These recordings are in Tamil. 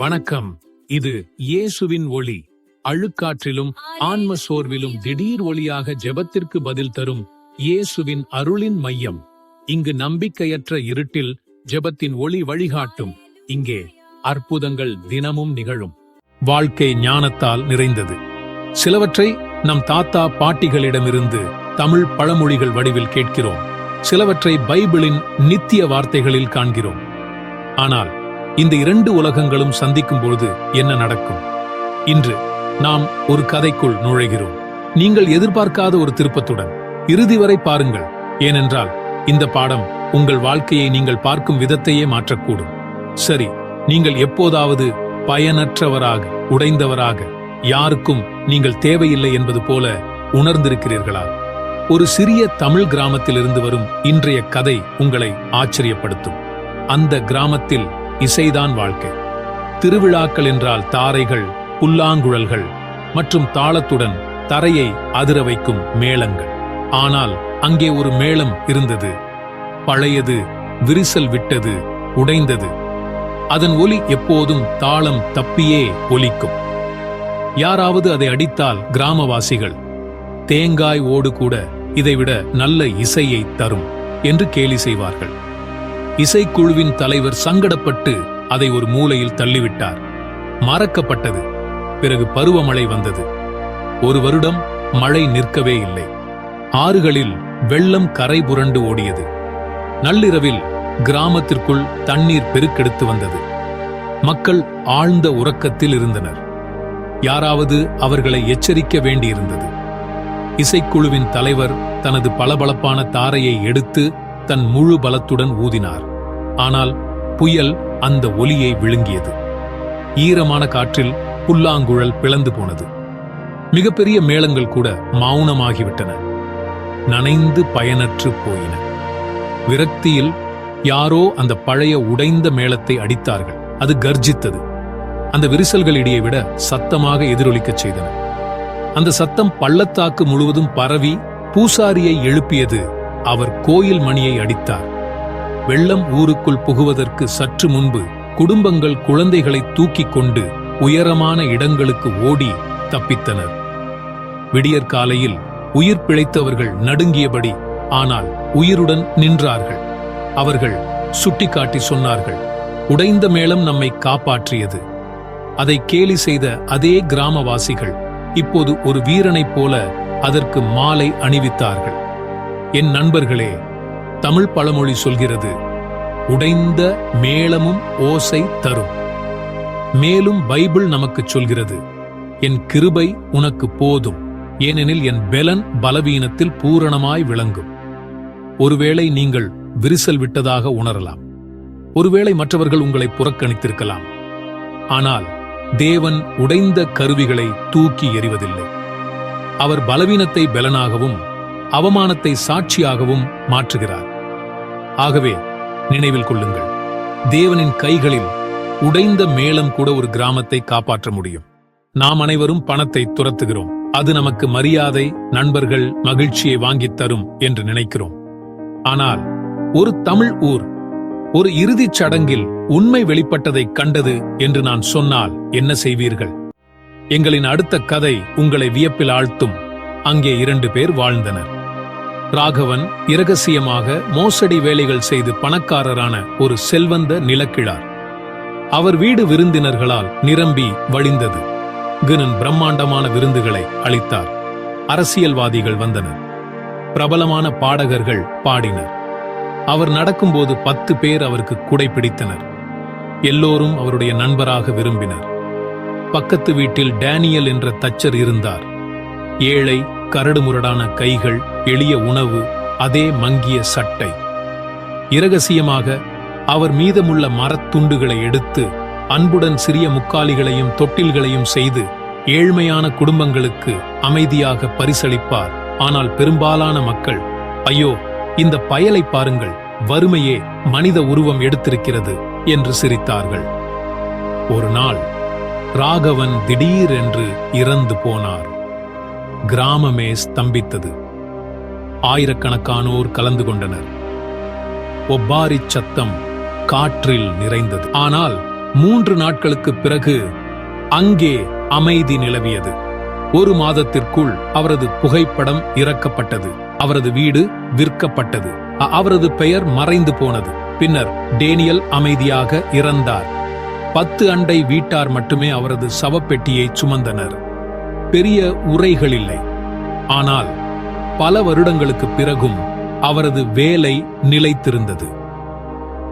வணக்கம். இது இயேசுவின் ஒளி. அழுக்காற்றிலும் ஆன்ம சோர்விலும் திடீர் ஒளியாக ஜெபத்திற்கு பதில் தரும் இயேசுவின் அருளின் மையம். இங்கு நம்பிக்கையற்ற இருட்டில் ஜெபத்தின் ஒளி வழிகாட்டும். இங்கே அற்புதங்கள் தினமும் நிகழும். வாழ்க்கை ஞானத்தால் நிறைந்தது. சிலவற்றை நம் தாத்தா பாட்டிகளிடமிருந்து தமிழ் பழமொழிகள் வடிவில் கேட்கிறோம். சிலவற்றை பைபிளின் நித்திய வார்த்தைகளில் காண்கிறோம். ஆனால் இந்த இரண்டு உலகங்களும் சந்திக்கும் பொழுது என்ன நடக்கும்? இன்று நாம் ஒரு கதைக்குள் நுழைகிறோம். நீங்கள் எதிர்பார்க்காத ஒரு திருப்பத்துடன். இறுதி வரை பாருங்கள். ஏனென்றால் இந்த பாடம் உங்கள் வாழ்க்கையை நீங்கள் பார்க்கும் விதத்தையே மாற்றக்கூடும். சரி நீங்கள் எப்போதாவது பயனற்றவராக உடைந்தவராக யாருக்கும் நீங்கள் தேவையில்லை என்பது போல உணர்ந்திருக்கிறீர்களா? ஒரு சிறிய தமிழ் கிராமத்தில் இருந்து வரும் இன்றைய கதை உங்களை ஆச்சரியப்படுத்தும். அந்த கிராமத்தில் இசைதான் வாழ்க்கை. திருவிழாக்கள் என்றால் தாரைகள் புல்லாங்குழல்கள் மற்றும் தாளத்துடன் தரையை அதிர வைக்கும் மேளங்கள். ஆனால் அங்கே ஒரு மேளம் இருந்தது. பழையது விரிசல் விட்டது உடைந்தது. அதன் ஒலி எப்போதும் தாளம் தப்பியே ஒலிக்கும். யாராவது அதை அடித்தால் கிராமவாசிகள் தேங்காய் ஓடு கூட இதைவிட நல்ல இசையை தரும் என்று கேலி செய்வார்கள். இசைக்குழுவின் தலைவர் சங்கடப்பட்டு அதை ஒரு மூலையில் தள்ளிவிட்டார். மறக்கப்பட்டது. பிறகு பருவமழை வந்தது. ஒரு வருடம் மழை நிற்கவே இல்லை. ஆறுகளில் வெள்ளம் கரை புரண்டு ஓடியது. நள்ளிரவில் கிராமத்திற்குள் தண்ணீர் பெருக்கெடுத்து வந்தது. மக்கள் ஆழ்ந்த உறக்கத்தில் இருந்தனர். யாராவது அவர்களை எச்சரிக்க வேண்டியிருந்தது. இசைக்குழுவின் தலைவர் தனது பளபளப்பான தாரையை எடுத்து தன் முழு பலத்துடன் ஊதினார். ஆனால் புயல் அந்த ஒலியை விழுங்கியது. ஈரமான காற்றில் புல்லாங்குழல் பிளந்து போனது. மிகப்பெரிய மேளங்கள் கூட மௌனமாகிவிட்டன. நனைந்து பயனற்று போயின. விரக்தியில் யாரோ அந்த பழைய உடைந்த மேளத்தை அடித்தார்கள். அது கர்ஜித்தது. அந்த விரிசல்களிடையே விட சத்தமாக எதிரொலிக்கச் செய்தன. அந்த சத்தம் பள்ளத்தாக்கு முழுவதும் பரவி பூசாரியை எழுப்பியது அவர் கோயில் மணியை அடித்தார். வெள்ளம் ஊருக்குள் புகுவதற்கு சற்று முன்பு குடும்பங்கள் குழந்தைகளை தூக்கிக் கொண்டு உயரமான இடங்களுக்கு ஓடி தப்பித்தனர். விடியற்காலையில் உயிர் பிழைத்தவர்கள் நடுங்கியபடி ஆனால் உயிருடன் நின்றார்கள். அவர்கள் சுட்டிக்காட்டி சொன்னார்கள் உடைந்த மேளம் நம்மை காப்பாற்றியது. அதை கேலி செய்த அதே கிராமவாசிகள் இப்போது ஒரு வீரனைப் போல அதற்கு மாலை அணிவித்தார்கள். என் நண்பர்களே தமிழ் பழமொழி சொல்கிறது உடைந்த மேளமும் ஓசை தரும். மேலும் பைபிள் நமக்குச் சொல்கிறது என் கிருபை உனக்கு போதும். ஏனெனில் என் பெலன் பலவீனத்தில் பூரணமாய் விளங்கும். ஒருவேளை நீங்கள் விரிசல் விட்டதாக உணரலாம். ஒருவேளை மற்றவர்கள் உங்களை புறக்கணித்திருக்கலாம். ஆனால் தேவன் உடைந்த கருவிகளை தூக்கி எறிவதில்லை. அவர் பலவீனத்தை பெலனாகவும் அவமானத்தை சாட்சியாகவும் மாற்றுகிறார். ஆகவே நினைவில் கொள்ளுங்கள். தேவனின் கைகளில் உடைந்த மேளம் கூட ஒரு கிராமத்தை காப்பாற்ற முடியும். நாம் அனைவரும் பணத்தை துரத்துகிறோம். அது நமக்கு மரியாதை நண்பர்கள் மகிழ்ச்சியை வாங்கித் தரும் என்று நினைக்கிறோம். ஆனால் ஒரு தமிழ் ஊர் ஒரு இறுதிச் சடங்கில் உண்மை வெளிப்பட்டதை கண்டது என்று நான் சொன்னால் என்ன செய்வீர்கள்? எங்களின் அடுத்த கதை உங்களை வியப்பில் ஆழ்த்தும். அங்கே இரண்டு பேர் வாழ்ந்தனர். ராகவன் இரகசியமாக மோசடி வேலைகள் செய்து பணக்காரரான ஒரு செல்வந்த நிலக்கிழார். அவர் வீடு விருந்தினர்களால் நிரம்பி வழிந்தது. குணன் பிரம்மாண்டமான விருந்துகளை அளித்தார். அரசியல்வாதிகள் வந்தனர். பிரபலமான பாடகர்கள் பாடினர். அவர் நடக்கும்போது பத்து பேர் அவருக்கு குடை பிடித்தனர். எல்லோரும் அவருடைய நண்பராக விரும்பினர். பக்கத்து வீட்டில் டேனியல் என்ற தச்சர் இருந்தார். ஏழை கரடுமுரடான கைகள் எளிய உணவு அதே மங்கிய சட்டை. இரகசியமாக அவர் மீதமுள்ள மரத்துண்டுகளை எடுத்து அன்புடன் சிறிய முக்காலிகளையும் தொட்டில்களையும் செய்து ஏழ்மையான குடும்பங்களுக்கு அமைதியாக பரிசளிப்பார். ஆனால் பெரும்பாலான மக்கள் ஐயோ இந்த பயலை பாருங்கள் வறுமையே மனித உருவம் எடுத்திருக்கிறது என்று சிரித்தார்கள். ஒரு நாள் ராகவன் திடீரென்று இறந்து போனார். கிராமமே ஸ்தம்பித்தது. ஆயிரக்கணக்கானோர் கலந்து கொண்டனர். ஒப்பாரி சத்தம் காற்றில் நிறைந்தது. ஆனால் மூன்று நாட்களுக்குப் பிறகு அங்கே அமைதி நிலவியது. ஒரு மாதத்திற்குள் அவரது புகைப்படம் இறக்கப்பட்டது. அவரது வீடு விற்கப்பட்டது. அவரது பெயர் மறைந்து போனது. பின்னர் டேனியல் அமைதியாக இறந்தார். பத்து அண்டை வீட்டார் மட்டுமே அவரது சவப்பெட்டியை சுமந்தனர். பெரிய உரைகள் இல்லை ஆனால் பல வருடங்களுக்குப் பிறகும் அவரது வேலை நிலைத்திருந்தது.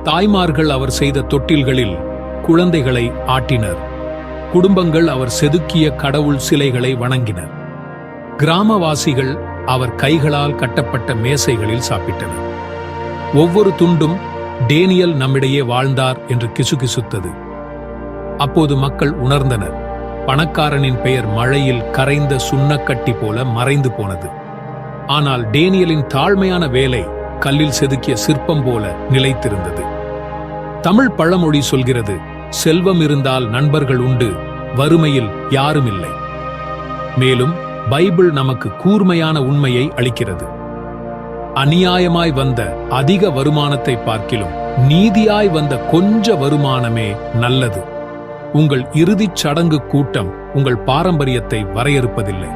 தாய்மார்கள் அவர் செய்த தொட்டில்களில் குழந்தைகளை ஆட்டினர். குடும்பங்கள் அவர் செதுக்கிய கடவுள் சிலைகளை வணங்கினர். கிராமவாசிகள் அவர் கைகளால் கட்டப்பட்ட மேசைகளில் சாப்பிட்டனர். ஒவ்வொரு துண்டும் டேனியல் நம்மிடையே வாழ்ந்தார் என்று கிசுகிசுத்தது. அப்போது மக்கள் உணர்ந்தனர். பணக்காரனின் பெயர் மழையில் கரைந்த சுண்ணக்கட்டி போல மறைந்து போனது. ஆனால் டேனியலின் தாழ்மையான வேலை கல்லில் செதுக்கிய சிற்பம் போல நிலைத்திருந்தது. தமிழ் பழமொழி சொல்கிறது செல்வம் இருந்தால் நண்பர்கள் உண்டு வறுமையில் யாரும் இல்லை. மேலும் பைபிள் நமக்கு கூர்மையான உண்மையை அளிக்கிறது. அநியாயமாய் வந்த அதிக வருமானத்தை பார்க்கிலும் நீதியாய் வந்த கொஞ்ச வருமானமே நல்லது. உங்கள் இறுதிச் சடங்கு கூட்டம் உங்கள் பாரம்பரியத்தை வரையறுப்பதில்லை.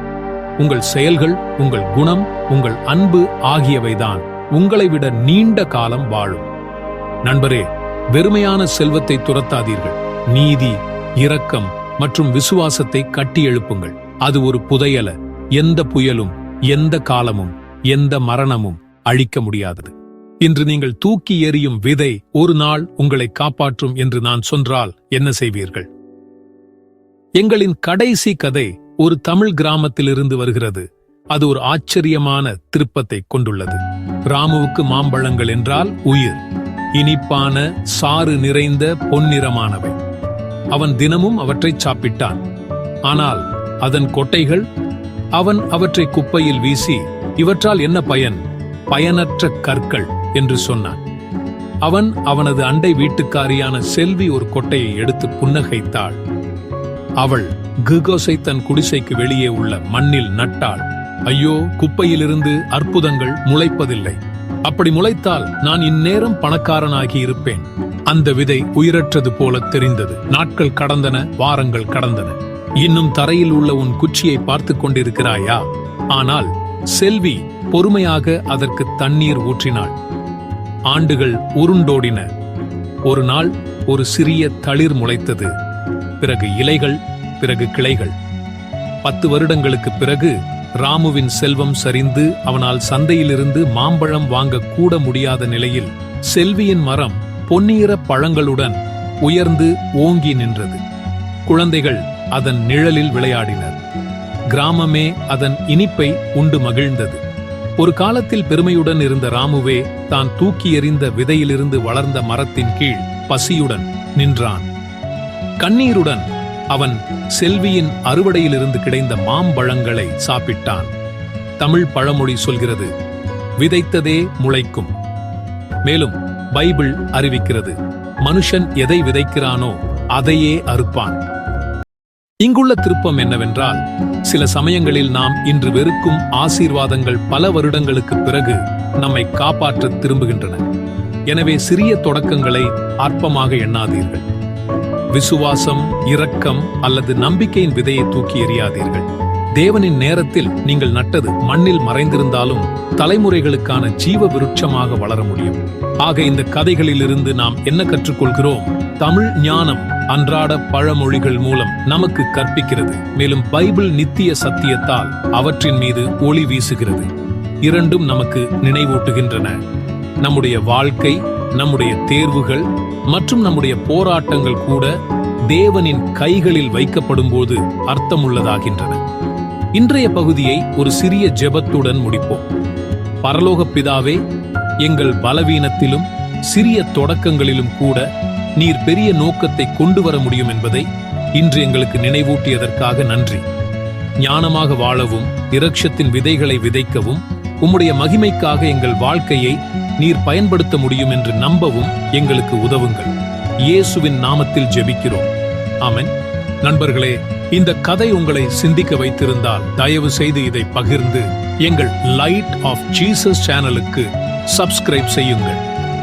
உங்கள் செயல்கள் உங்கள் குணம் உங்கள் அன்பு ஆகியவைதான் உங்களை விட நீண்ட காலம் வாழும். நண்பரே வெறுமையான செல்வத்தை துரத்தாதீர்கள். நீதி இரக்கம் மற்றும் விசுவாசத்தை கட்டி எழுப்புங்கள். அது ஒரு புதையல. எந்த புயலும் எந்த காலமும் எந்த மரணமும் அழிக்க முடியாதது. இன்று நீங்கள் தூக்கி எறியும் விதை ஒரு நாள் உங்களை காப்பாற்றும் என்று நான் சொன்றால் என்ன செய்வீர்கள்? எங்களின் கடைசி கதை ஒரு தமிழ் கிராமத்திலிருந்து வருகிறது. அது ஒரு ஆச்சரியமான திருப்பத்தை கொண்டுள்ளது. ராமுவுக்கு மாம்பழங்கள் என்றால் உயிர். இனிப்பான சாறு நிறைந்த பொன்னிறமானவை. அவன் தினமும் அவற்றைச் சாப்பிட்டான். ஆனால் அதன் கொட்டைகள் அவன் அவற்றை குப்பையில் வீசி இவற்றால் என்ன பயன்? பயனற்ற கற்கள். என்று சொன்னான். அவன் அவனது அண்டை வீட்டுக்காரியான செல்வி ஒரு கொட்டையை எடுத்து புன்னகைத்தாள். அவள் கிகோஸை தன் குடிசைக்கு வெளியே உள்ள மண்ணில் நட்டாள். ஐயோ குப்பையிலிருந்து அற்புதங்கள் முளைப்பதில்லை. அப்படி முளைத்தால் நான் இந்நேரம் பணக்காரனாகி இருப்பேன். அந்த விதை உயிரற்றது போல தெரிந்தது. நாட்கள் கடந்தன வாரங்கள் கடந்தன. இன்னும் தரையில் உள்ள உன் குச்சியை பார்த்து கொண்டிருக்கிறாயா? ஆனால் செல்வி பொறுமையாக அதற்கு தண்ணீர் ஊற்றினாள். ஆண்டுகள் உருண்டோடின. ஒரு நாள் ஒரு சிறிய தளிர் முளைத்தது. பிறகு இலைகள் பிறகு கிளைகள். பத்து வருடங்களுக்குப் பிறகு ராமுவின் செல்வம் சரிந்து அவனால் சந்தையிலிருந்து மாம்பழம் வாங்க கூட முடியாத நிலையில் செல்வியின் மரம் பொன்னிற பழங்களுடன் உயர்ந்து ஓங்கி நின்றது. குழந்தைகள் அதன் நிழலில் விளையாடினர். கிராமமே அதன் இனிப்பை உண்டு மகிழ்ந்தது. ஒரு காலத்தில் பெருமையுடன் இருந்த ராமுவே தான் தூக்கி எறிந்த விதையிலிருந்து வளர்ந்த மரத்தின் கீழ் பசியுடன் நின்றான். கண்ணீருடன் அவன் செல்வியின் அறுவடையிலிருந்து கிடைந்த மாம்பழங்களை சாப்பிட்டான். தமிழ் பழமொழி சொல்கிறது விதைத்ததே முளைக்கும். மேலும் பைபிள் அறிவிக்கிறது மனுஷன் எதை விதைக்கிறானோ அதையே அறுப்பான். இங்குள்ள திருப்பம் என்னவென்றால் சில சமயங்களில் நாம் இன்று வெறுக்கும் ஆசீர்வாதங்கள் பல வருடங்களுக்கு பிறகு நம்மை காப்பாற்ற திரும்புகின்றன. எனவே சிறிய தொடக்கங்களை அற்பமாக எண்ணாதீர்கள். விசுவாசம் இரக்கம் அல்லது நம்பிக்கையின் விதையை தூக்கி எறியாதீர்கள். தேவனின் நேரத்தில் நீங்கள் நட்டது மண்ணில் மறைந்திருந்தாலும் தலைமுறைகளுக்கான ஜீவ விருட்சமாக வளர முடியும். ஆக இந்த கதைகளிலிருந்து நாம் என்ன கற்றுக்கொள்கிறோம்? தமிழ் ஞானம் அன்றாட பழமொழிகள் மூலம் நமக்கு கற்பிக்கிறது. மேலும் பைபிள் நித்திய சத்தியத்தால் அவற்றின் மீது ஒளி வீசுகிறது. இரண்டும் நமக்கு நினைவூட்டுகின்றன. நம்முடைய வாழ்க்கை நம்முடைய தேர்வுகள் மற்றும் நம்முடைய போராட்டங்கள் கூட தேவனின் கைகளில் வைக்கப்படும் போது அர்த்தமுள்ளதாகின்றன. இன்றைய பகுதியை ஒரு சிறிய ஜெபத்துடன் முடிப்போம். பரலோக பிதாவே எங்கள் பலவீனத்திலும் சிறிய தொடக்கங்களிலும் கூட நீர் பெரிய நோக்கத்தை கொண்டு வர முடியும் என்பதை இன்று எங்களுக்கு நினைவூட்டியதற்காக நன்றி. ஞானமாக வாழவும் இரட்சத்தின் விதைகளை விதைக்கவும் உம்முடைய மகிமைக்காக எங்கள் வாழ்க்கையை நீர் பயன்படுத்த முடியும் என்று நம்பவும் எங்களுக்கு உதவுங்கள். இயேசுவின் நாமத்தில் ஜெபிக்கிறோம். அமன் நண்பர்களே இந்த கதை உங்களை சிந்திக்க வைத்திருந்தால் தயவு செய்து இதை பகிர்ந்து எங்கள் லைட் ஆஃப் ஜீசஸ் சேனலுக்கு சப்ஸ்கிரைப் செய்யுங்கள்.